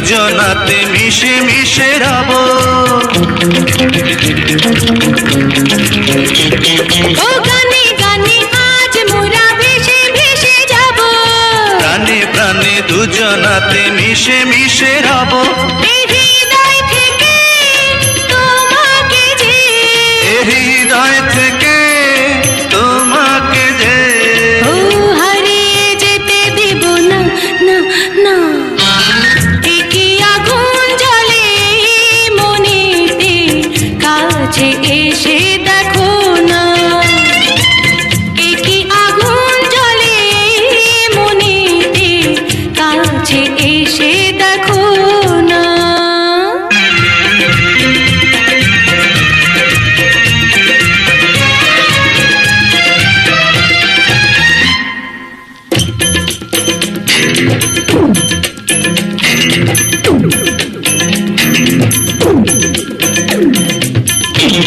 দুজনাতে মিশে মিশে রাব। প্রাণে প্রাণে দুজনাতে মিশে মিশে রাব। কাছে এসে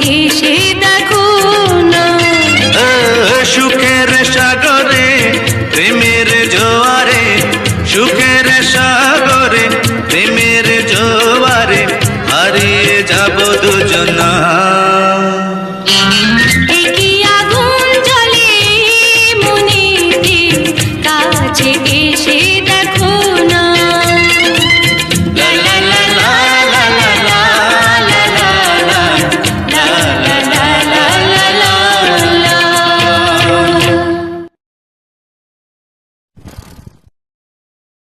এসে